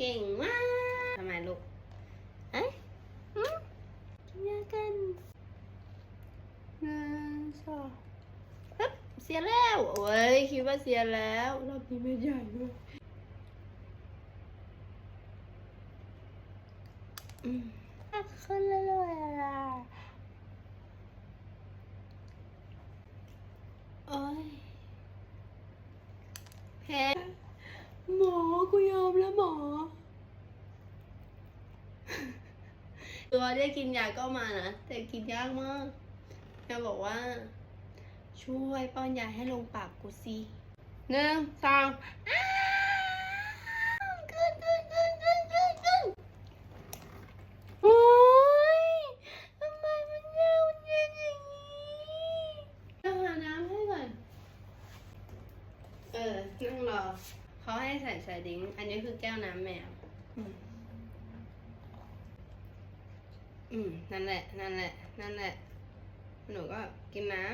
เก่งมากทำไมลูกเอ้ยหืมกินยากันหนึ่งสองฮึบเสียแล้วโอ้ยคิดว่าเสียแล้วรอบนี้ไม่ใหญ่ด้วยอืมขึ้นเรื่อยๆอะโอ้ยแพ้ หมอกูยอมแล้วหมอ ตัวได้กินยาก็มานะ แต่กินยากมากแม่บอกว่า ช่วยป้อนยาให้ลงปากกูสิหนึ่งสองวขึ้นขึ้นขึ้นขึ้นขึ้นขึ้นโอ้ยทำไมมันยาวเย็นอย่างนี้ต้องหาน้ำให้ก่อน เออ นั่งรอ เขาให้ใส่สายดิ้ง อันนี้คือแก้วน้ำแมวอืมอืม นั่นแหละ นั่นแหละ นั่นแหละ หนูก็กินน้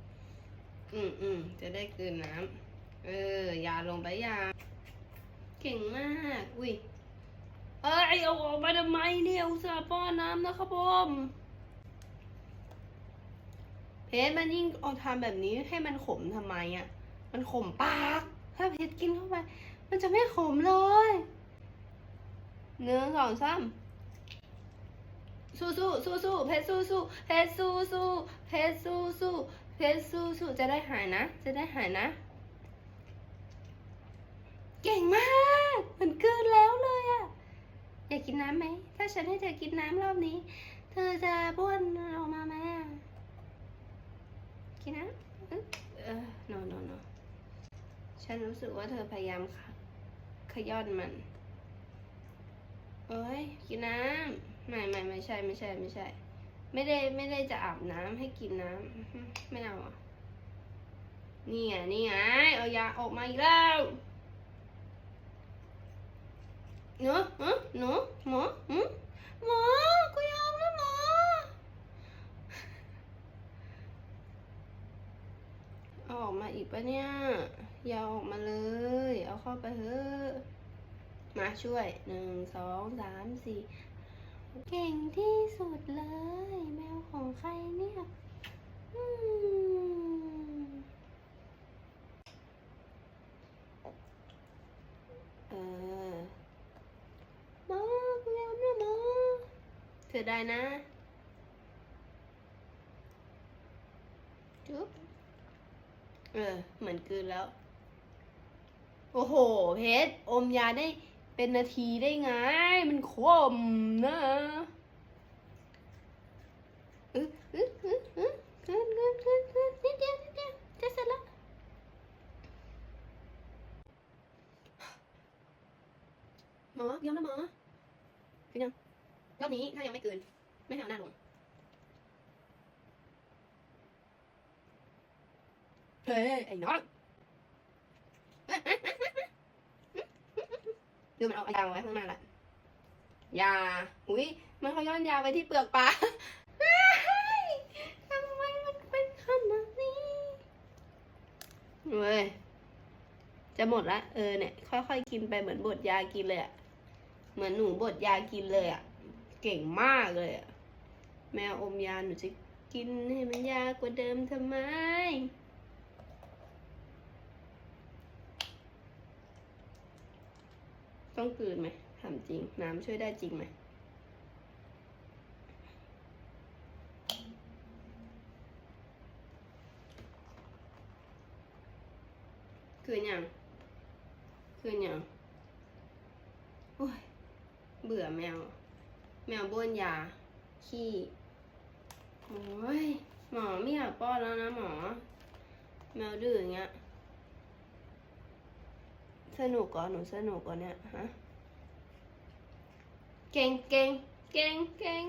ำ อืมอืมจะได้กลืนน้ำ เออ ยาลงไปยา เก่งมาก อุ้ย เอ้ยเอาออกมาทำไมเนี่ยอุตส่าห์ป้อนน้ำนะครับผมเพชรมันยิ่งเอาทำแบบนี้ให้มันขมทำไมอะ มันขมปาก ถ้าเพชรกินเข้าไป มันจะไม่ขมเลยหนึ่งสองสามสู้สู้สู้สู้เพชรสู้สู้เพชรสู้สู้เพชรสู้สู้เพชรสู้สู้จะได้หายนะ จะได้หายนะ เก่งมากมันเกินแล้วเลยอะอยากกินน้ำไหม ถ้าฉันให้เธอกินน้ำรอบนี้ เธอจะบ้วนออกมาไหมอะกินน้ำอึ๊บเออ no no no ฉันรู้สึกว่าเธอพยายามขะขย้อนมัน เอ้ย กินน้ำไม่ไม่ไม่ใช่ไม่ใช่ ไม่ใช่ ไม่ได้ไม่ได้จะอาบน้ำให้กินน้ำไม่เอาอะนี่ไงนี่ไงเอายาออกมาอีกแล้วหนูหนูหนูหมอหมหมอกูยอมแล้วหมอ เอาออกมาอีก ปะเนี่ย ยาเออกมาเลย เอาเข้าไปเถอะมาช่วยหนึ่งสองสามสี่เก่งที่สุดเลย แมวของใครเนี่ยอเออมอกูยอมนะมอเธอได้นะ จุ๊บ เออ เหมือนกลืนแล้ว โอ้โห เพชรอมยาได้เป็นนาทีได้ไง มันขมนะอึ๊บอึ๊บอึ๊บอึ๊บขึ้นขึ้นขึ้นขึ้นนิดเดียวนิดเดียวจะเสร็จแล้วหมอยอมแล้วหมอคือยังรอบนี้ถ้ายังไม่เกิน ไม่ให้เอาหน้าลง เฮ้ยไอ้น้องดูมันเอายาไว้ข้างหน้าละยา อุ้ยมันเขาย้อนยาไว้ที่เปลือกปลาทำไมมันเป็นขนาดนี้เว้ยจะหมดละ เออเนี่ยค่อยๆกินไปเหมือนบดยากินเลยอะเหมือนหนูบดยากินเลยอะเก่งมากเลยอะแมวอมยาหนูจะกินให้มันยากกว่าเดิมทำไม ต้องกลืนไหมถามจริง น้ำช่วยได้จริงไหมคืนยังคืนยังโอ้ย เบื่อแมว แมวบ้วนยา ขี้โอ้ยหมอไม่อยากป้อนแล้วนะหมอ แมวดื้ออย่างเงี้ย สนุกก่อนหนูสนุกก่อนเนี่ยฮะ เก่งเก่งเก่งเก่ง